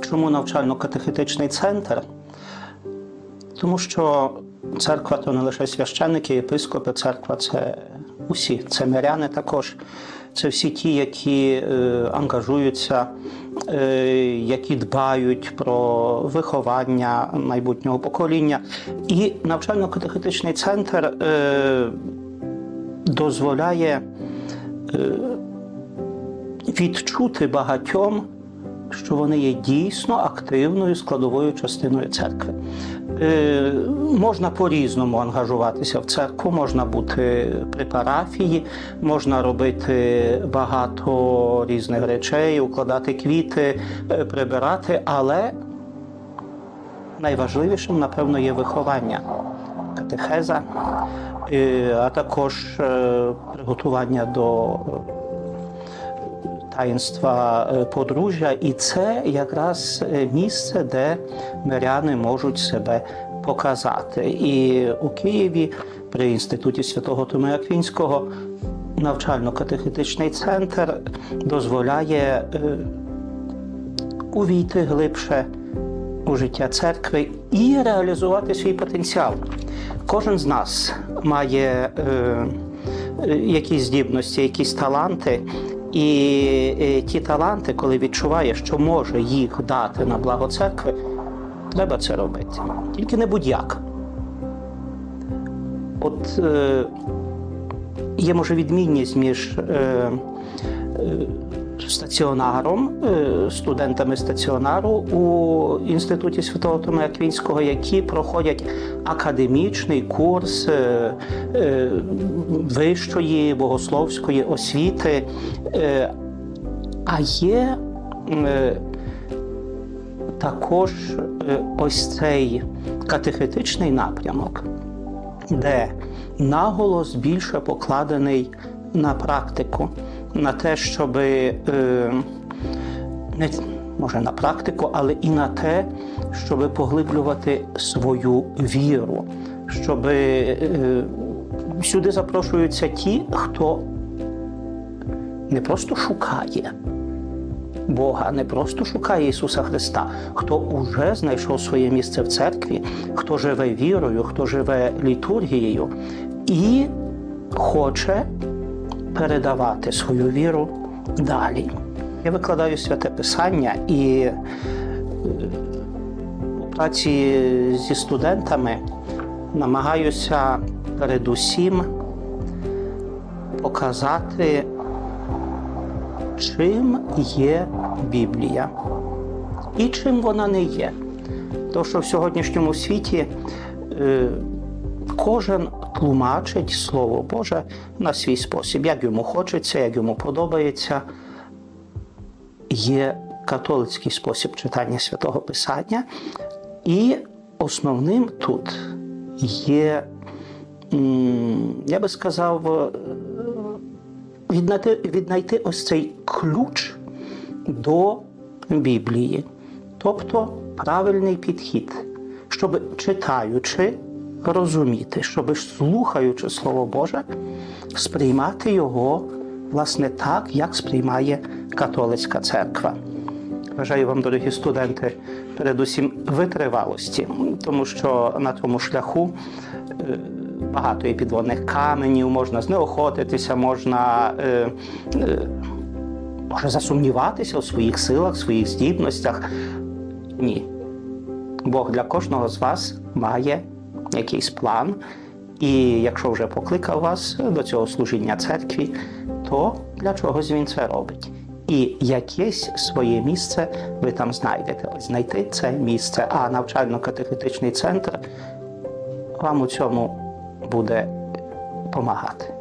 Чому навчально-катехетичний центр? Тому що церква то не лише священники, єпископи, церква це усі, це миряни також. Це всі ті, які е, ангажуються, е, які дбають про виховання майбутнього покоління. І навчально-катехетичний центр е, дозволяє е, відчути багатьом, що вони є дійсно активною складовою частиною церкви. Е, можна по-різному ангажуватися в церкву, можна бути при парафії, можна робити багато різних речей, укладати квіти, е, прибирати, але найважливішим, напевно, є виховання, катехеза, е, а також е, приготування до таїнства е, подружжя, і це якраз е, місце, де миряни можуть себе показати. І у Києві при інституті святого Томия Аквінського навчально-катехетичний центр дозволяє е, увійти глибше у життя церкви і реалізувати свій потенціал. Кожен з нас має якісь здібності, якісь таланти. І е, ті таланти, коли відчуває, що може їх дати на благо церкви, треба це робити. Тільки не будь-як. От е, є може відмінність між е, стаціонаром, е, студентами стаціонару у інституті Святого Томия Аквінського, які проходять академічний курс е, е, вищої богословської освіти. А є також ось цей катехетичний напрямок, де наголос більше покладений на практику, на те, щоб е, не може на практику, але і на те, щоб поглиблювати свою віру, щоб е, сюди запрошуються ті, хто не просто шукає Бога, не просто шукає Ісуса Христа, хто уже знайшов своє місце в церкві, хто живе вірою, хто живе літургією і хоче передавати свою віру далі. Я викладаю святе Писання і е, у праці зі студентами намагаюся передусім показати, чим є Біблія і чим вона не є. Тому що в сьогоднішньому світі е, кожен тлумачить Слово Боже на свій спосіб, як йому хочеться, як йому подобається. Є католицький спосіб читання святого Писання, і основним тут є, я би сказав, е, віднайти, віднайти ось цей ключ до Біблії, тобто правильний підхід, щоб читаючи, розуміти, щоб слухаючи Слово Боже, сприймати його власне так, як сприймає католицька церква. Бажаю вам, дорогі студенти, передусім витривалості, тому що на тому шляху е, багато є підводних каменів, можна знеохотитися, можна е, е, засумніватися у своїх силах, своїх здібностях. Ні. Бог для кожного з вас має якийсь план, і якщо вже покликав вас до цього служіння церкві, то для чогось він це робить. І якесь своє місце ви там знайдете. Знайти це місце, а навчально-катехетичний центр вам у цьому буде допомагати.